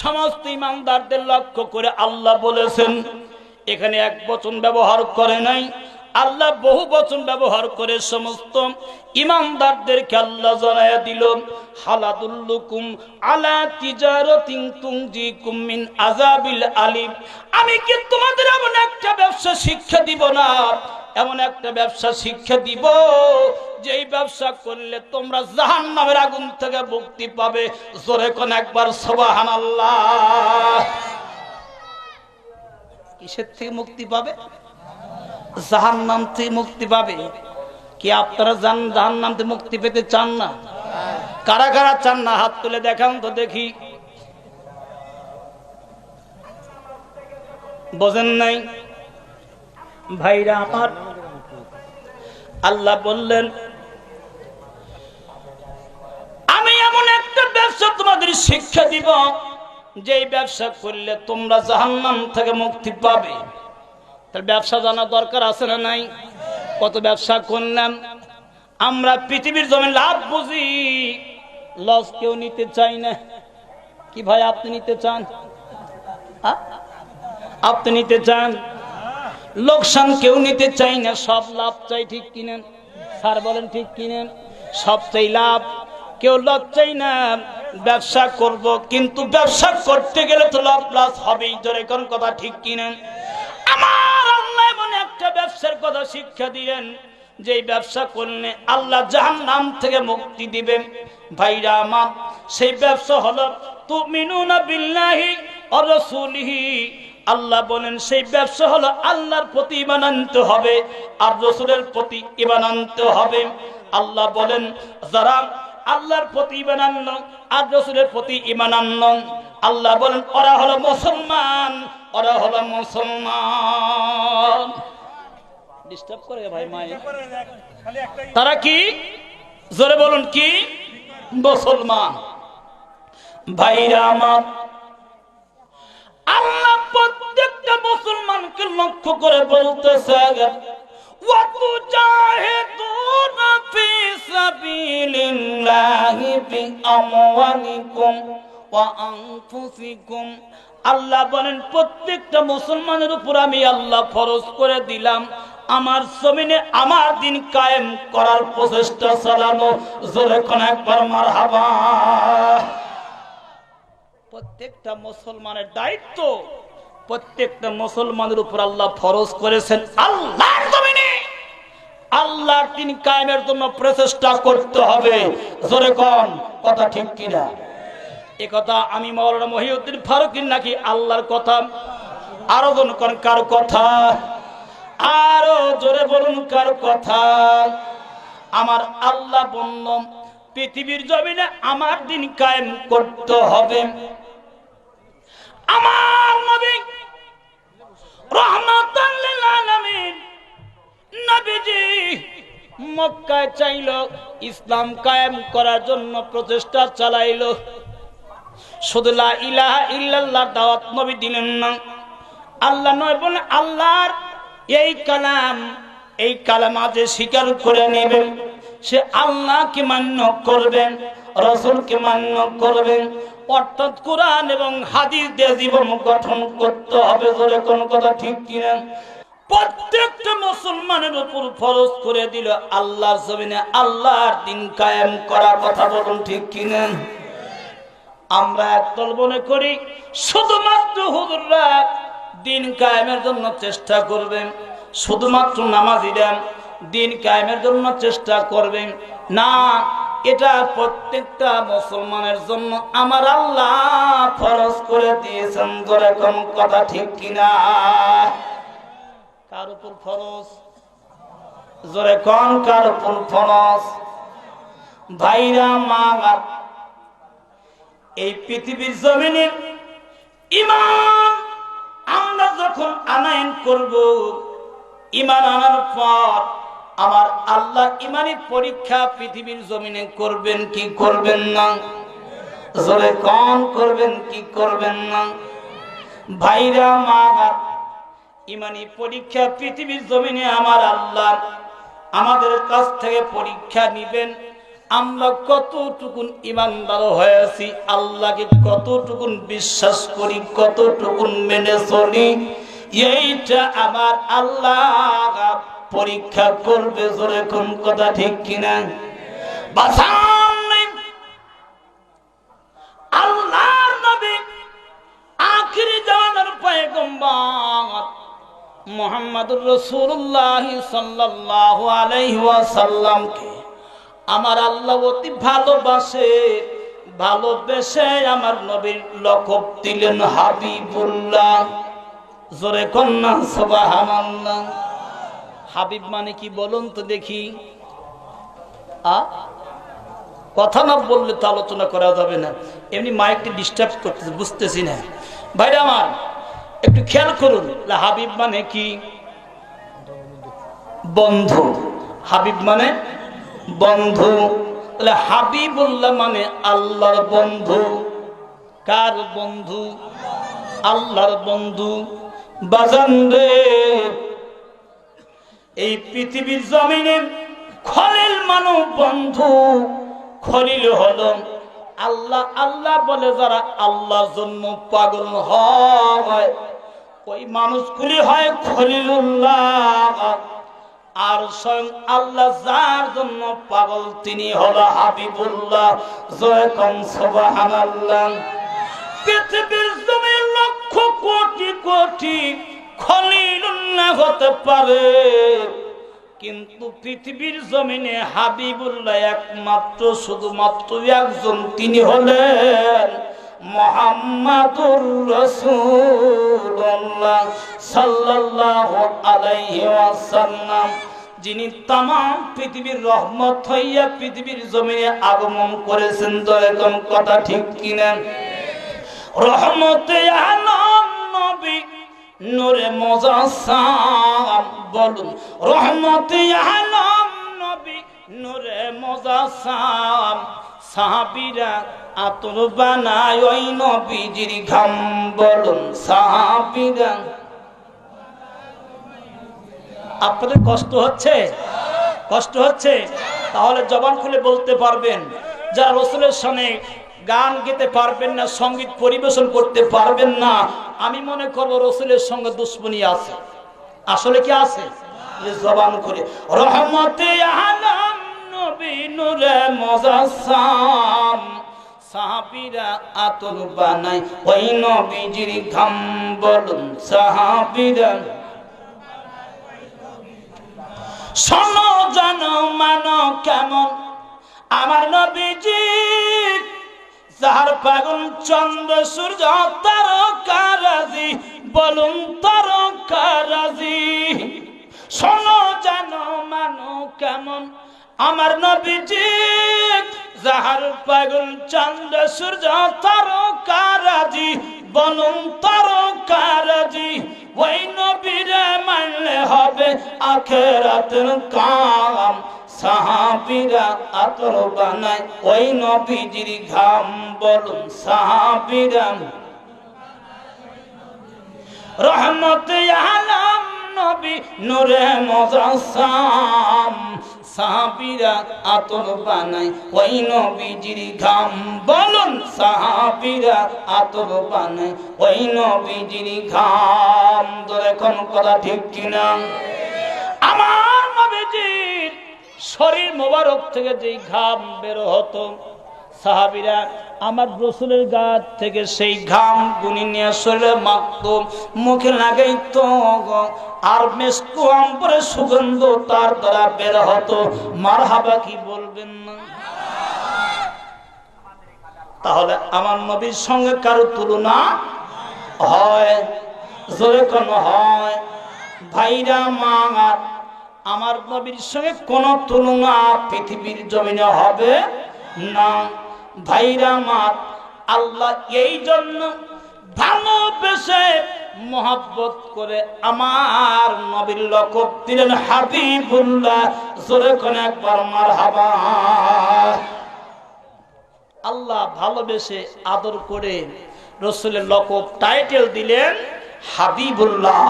সমস্ত ইমানদারদের লক্ষ্য করে আল্লাহ বলেছেন, এখানে এক বচন ব্যবহার করে নাই। আল্লাহ বহু বচন ব্যবহার করে সমস্ত ইমানদারদেরকে আল্লাহ জানায়া দিল, হালাদুল্লুকুম আলা তিজারাতিন তুনজিকুম মিন আযাবিল আলিম। আমি কি তোমাদের এমন একটা ব্যবসা শিক্ষা দিব না? এমন একটা ব্যবসা শিক্ষা দিব, যেই ব্যবসা করলে তোমরা জাহান নামের আগুন থেকে মুক্তি পাবে। জোরে কোন একবার সোবাহান কিসের থেকে মুক্তি পাবে? জাহান নাম থেকে মুক্তি পাবে। কি আপনারা জান জাহান নাম থেকে মুক্তি পেতে চান না? কারা কারা চান না? হাত তুলে দেখান তো দেখি। বোঝেন নাই? ভাইরা আমার আল্লাহ বললেন, আমি এমন একটা ব্যবসা তোমাদের শিক্ষা দিব, যেই ব্যবসা করলে তোমরা জাহান্নাম থেকে মুক্তি পাবে। তার ব্যবসা জানা দরকার আছে না নাই? কত ব্যবসা করলাম, আমরা পৃথিবীর জমি লাভ বুঝি, লস কেউ নিতে চাই না। কি ভাই, আপনি নিতে চান? আপনি নিতে চান? লোকসান কেউ নিতে চাই না, সব লাভ চাই, ঠিক কিনেন স্যার বলেন, ঠিক কিনেন সব চাই লাভ, কেউ লাভ চাই না, ব্যবসা করব, কিন্তু ব্যবসা করতে গেলে তো লাভ লস হবেই ধরে কোন কথা ঠিক কিনেন আমার আল্লাহ এমন একটা ব্যবসার কথা শিক্ষা দিলেন, যে ব্যবসা করলে আল্লাহ জাহান নাম থেকে মুক্তি দিবেন। ভাইরা আমার, সেই ব্যবসা হলো, তুমিনুনা বিল্লাহি ওয়া রাসূলিহি। আল্লাহ বলেন সেই ব্যবসা হলো আল্লাহর প্রতি ইমান আনতে হবে আর রসুলের প্রতি ইমান আনতে হবে। আল্লাহ বলেন যারা আল্লাহর প্রতি ইমান আনল আর রসুলের প্রতি ইমান আনল আল্লাহ বলেন ওরা হলো মুসলমান ওরা হলো মুসলমান। ডিস্টার্ব করে ভাই মায়ের। তারা কি? জোরে বলুন কি? মুসলমান। ভাইরা আমার আল্লাহ প্রত্যেকটা মুসলমানকে লক্ষ্য করে বলতেছে وَتُجَاهِدُونَ فِي سَبِيلِ اللَّهِ بِأَمْوَالِكُمْ وَأَنفُسِكُمْ আল্লাহ বলেন প্রত্যেকটা মুসলমানের উপর আমি আল্লাহ ফরজ করে দিলাম আমার জমিনে আমার দিন কায়েম করার প্রচেষ্টা চালানো জোরে কোন একবার মার হাবা প্রত্যেকটা মুসলমানের দায়িত্ব প্রত্যেকটা মুসলমানের উপর আল্লাহ ফরজ করেছেন আল্লাহর আল্লাহর দিন কায়েমের জন্য প্রচেষ্টা করতে হবে। জোরে কোন, কথা ঠিক কিনা? এ কথা আমি মৌলানা মহিউদ্দিন ফারুকির নাকি আল্লাহর কথা? আরও জন করেন কার কথা? আরও জোরে বলুন, কার কথা? আমার আল্লাহ বন্য পৃথিবীর জমিনে আমার দিন কায়েম করতে হবে। আমার নবী রহমাতাল লিল আলামিন নবীজি মক্কায় চাইল, ইসলাম কায়েম করার জন্য প্রচেষ্টা চালাইলো। শুধু লা ইলাহা ইল্লাল্লাহ দাওয়াত নবী দিলেন না, আল্লাহ নয় বলে আল্লাহর এই কালাম এই কালাম আজে স্বীকার করে নেবেন। সে আল্লাহকে মান্য করবেন, রসুলকে মান্য করবেন অর্থাৎ কোরআন এবং হাদিস দিয়ে জীবন গঠন করতে হবে ধরে কোন কথা ঠিক কিনা? প্রত্যেকটা মুসলমানের উপর ফরজ করে দিল আল্লাহর জমিনে আল্লাহর দিন কায়েম করার কথা বলুন ঠিক কিনা? আমরা একদল মনে করি, শুধুমাত্র হুজুররা দিন কায়েমের জন্য চেষ্টা করবেন, শুধুমাত্র নামাজিরা দিন কায়েমের জন্য চেষ্টা করবেন, না এটা প্রত্যেকটা মুসলমানের জন্য আমার আল্লাহ ফরজ করে দিয়েছেন ধরে কোন কথা ঠিক কিনা? কার উপর ফরজ? জোরে কোন কার উপর ফরজ? ভাইরা, মা এই পৃথিবীর জমিনে ইমান আমরা যখন আনায়ন করব, ইমান আনার পর আমার আল্লাহ ইমানি পরীক্ষা পৃথিবীর জমিনে করবেন, কি করবেন না? জোরে কম করবেন, কি করবেন না? ভাইরা মা ইমানি পরীক্ষা পৃথিবীর জমিনে আমার আল্লাহ আমাদের কাছ থেকে পরীক্ষা নিবেন। আমরা কতটুকুন ইমানদার হয়েছি, আল্লাহকে কতটুকুন বিশ্বাস করি, কতটুকুন মেনে চলি, এইটা আমার আল্লাহ। পরীক্ষা করবে, জোরে কোন কথা ঠিক কিনা? নবী আমার আল্লাহ অতি ভালোবাসে, ভালোবেসে আমার নবীর লকব দিলেন হাবিবুল্লাহ। জোরে কন্যা, সুবহানাল্লাহ। হাবিব মানে কি বলুন তো দেখি। আ? কথা না বললে তো আলোচনা করা যাবে না। এমনি মাইকটি ডিস্টার্ব করতেছে, বুঝতেছি না। ভাইরা আমার, একটু খেয়াল করুন হাবিব মানে কি? বন্ধু। হাবিব মানে বন্ধু। তাহলে হাবিবুল্লাহ মানে আল্লাহর বন্ধু। কার বন্ধু? আল্লাহর বন্ধু। বাজান রে। এই পৃথিবীর জমিনে খলিল মানব বন্ধু খলিল হলো আল্লাহ আল্লাহ বলে যারা আল্লাহর জন্য পাগল হয়, ওই মানুষগুলি হয় খলিলুল্লাহ। আর স্বয়ং আল্লাহ যার জন্য পাগল, তিনি হলো হাবিবুল্লাহ। জয় সুবহানাল্লাহ। পৃথিবীর জমির লক্ষ কোটি কোটি খলিলুল্লাহ হতে পারে, কিন্তু পৃথিবীর জমিনে হাবিবুল্লাহ একমাত্র, শুধুমাত্র একজন, তিনি হলেন যিনি তাম পৃথিবীর রহমত হইয়া পৃথিবীর জমিনে আগমন করেছেন। দয়কম কথা ঠিক কিনা? রহমতে নবী নূরে মোজাসাম বলুন, রহমতে আলম নবী, নূরে মোজাসাম সাহাবীরা আতর বানায় ওই নবীজির ঘাম বলুন, সাহাবীরা। আপনাদের কষ্ট হচ্ছে? কষ্ট হচ্ছে? তাহলে জবান খুলে বলতে পারবেন, যারা রসুলের সঙ্গে গান গেতে পারবেন না, সংগীত পরিবেশন করতে পারবেন না। আমি মনে করব রসুলের সঙ্গে দুশ্মনী আছে। আসলে কি আছে? জবান করে, রহমতে মানো কেমন? আমার নবীজি যার পাগল চন্দ্র, সূর্য, তারকারাজি, বলুন তারকারাজি। শোনো জানো, মানো কেমন? আমার নবীজি, যাহার পাগল চন্দ্র, সূর্য, তারকারাজি, বলুন তারকারাজি, ওই নবীরে মানলে হবে আখেরাতের কাম। সাহাবিরা আতর বানায়, ওই নবীজির ঘাম বলুন, সাহাবিরা। রহমত আলম নবী নূরে মজাসাম, সাহাবিরা আতর বানায়, ওই নবীজির ঘাম বলুন, সাহাবিরা আতর বানায়, ওই নবীজির ঘাম। তোর এখন কথা ঠিক কিনা? আমার নবীজির শরীর মোবারক থেকে যেই ঘাম বের হতো, সাহাবিরা আমার রসুলের গাছ থেকে সেই ঘাম গুনি নিয়ে শরীরে মাখত মুখে লাগাইত আর মেসকু আম্বরে সুগন্ধ তার দ্বারা বের হতো। মার হাবা কি বলবেন না? তাহলে আমার নবীর সঙ্গে কারও তুলনা হয়? জোরে কোন হয়? ভাইরা মা আমার নবীর সঙ্গে কোন তুলনা পৃথিবীর জমিনে হবে না। ভাইরা মাত আল্লাহ এই জন্য ভালোবেসে মহাব্বত করে আমার নবীর লকব দিলেন, হাবিবুল্লাহ, জোরে কোন একবার মার হাবা আল্লাহ ভালোবেসে আদর করে রসুলের লকব টাইটেল দিলেন, হাবিবুল্লাহ,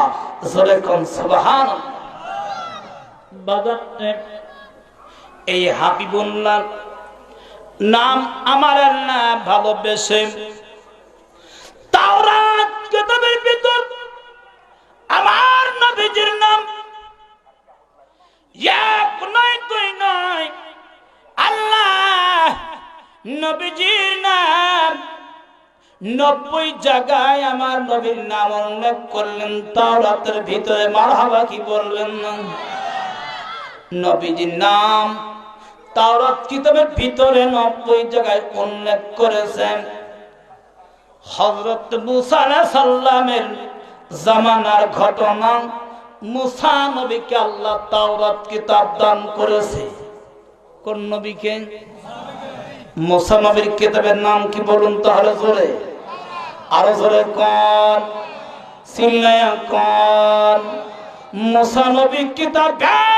জোরে কোন সুবহান বাজার এই হাবিবুল্লাহ, নাম আমার আল্লাহ ভালোবেসে। আমার নবীজির নাম। এক নয়, দুই নয়, আল্লাহ নবীজির নাম। নব্বই জায়গায় আমার নবীর নাম উল্লেখ করলেন, তাওরাতের ভিতরে মারহাবা কি বললেন না? নবীজির নাম। তাওরাত কিতাবের ভিতরে নব্বই জায়গায় উল্লেখ করেছেন হজরত মুসা আলাইহিস সাল্লামের জামানার ঘটনা। মুসা নবীকে আল্লাহ তাওরাত কিতাব দান করেছে। কোন নবীকে? মুসা নবীর কিতাবের নাম কি বলুন তাহলে জোরে? আরও জোরে কোন। সিল্লায়া কোন। মুসা নবী হলো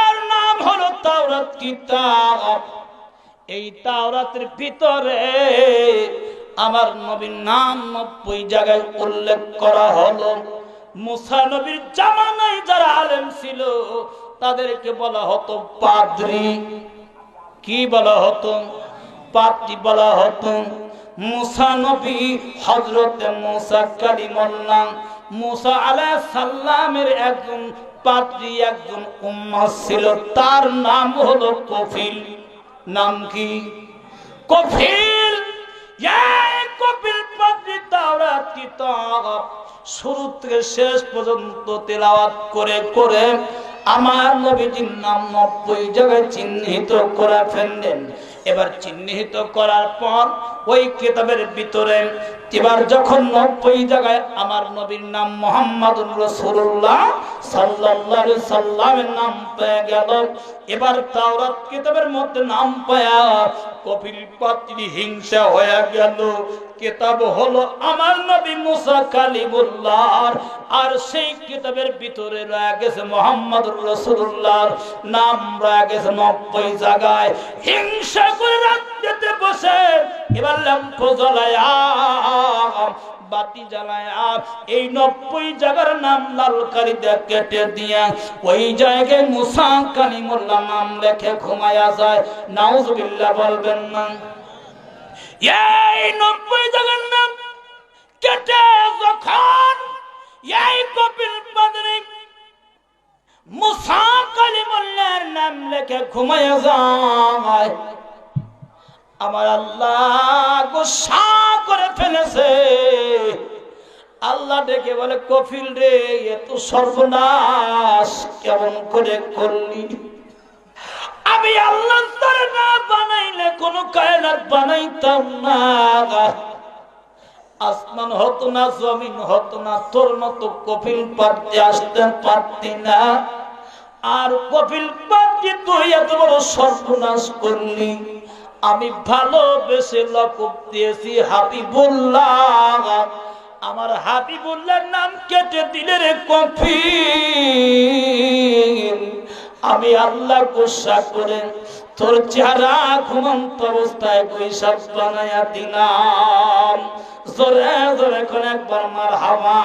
তাওরাত কিতাব এই তাওরাতের ভিতরে আমার নবীর নাম নব্বই জায়গায় উল্লেখ করা হলো। মুসা নবীর জামানায় যারা আলেম ছিল, তাদেরকে বলা হতো পাদ্রি। কি বলা হতো? পাদ্রি বলা হতো মুসা নবী হজরতে মুসা কালিমুল্লাহ। মুসা আলাইহিস সাল্লামের একজন পাদ্রি একজন উম্মা ছিল, তার নাম হলো কফিল। নাম কি? কফিল। কপিল পাদ্রি তাওরাত কিতাব শুরু থেকে শেষ পর্যন্ত তেলাওয়াত করে করে আমার নবীজির নাম নব্বই জায়গায় চিহ্নিত করে ফেললেন। এবার চিহ্নিত করার পর ওই কিতাবের ভিতরে এবার যখন নব্বই জায়গায় আমার নবীর নাম মোহাম্মদুর রসুল্লাহ সাল্লাহ সাল্লামের নাম পেয়ে গেল। এবার তাওরাত কিতাবের মধ্যে নাম পায়া কপিল পাত্রী হিংসা হয়ে গেল। কিতাব হলো আমার নবী মুসা কালিমুল্লাহর। আর সেই কিতাবের ভিতরে রয়ে গেছে মোহাম্মদ রসুল্লাহর নাম রয়ে গেছে নব্বই জায়গায়। হিংসা করে রাত্রিতে বসে। এবার ল্যাম্প জ্বলায়া বাতি জ্বালায় এই নব্বই জায়গার নাম লাল কেটে দিয়া ওই জায়গায় মুসা নাম লেখে ঘুমায়া যায়। বলবেন না। এই নব্বই জায়গার নাম কেটে যখন এই কপিল মুসা নাম লেখে ঘুমায়া যায়। আমার আল্লাহ গোসা ফেলেছে। আল্লাহ ডেকে বলে, কফিল রে এত সর্বনাশ। কেমন করে করলি? আমি আল্লাহ তারে না বানাইলে কোন কায়নাত বানাইতাম না। আসমান হতো না, জমিন হতো না, তোর মতো কপিল পারতে আসতে পারতি না। আর কপিল পারতি তুই এত বড় সর্বনাশ করলি। আমি ভালোবেসে লকব দিয়েছি হাবিবুল্লাহ। আমার হাবিবুল্লাহর নাম কেটে দিলে রে কফিল আমি আল্লাহর গোসা করে তোর চেহারা ঘুমন্ত অবস্থায় বৈশাখ বানাইয়া দিলাম। জোরে জোরে করে একবার মার হাওয়া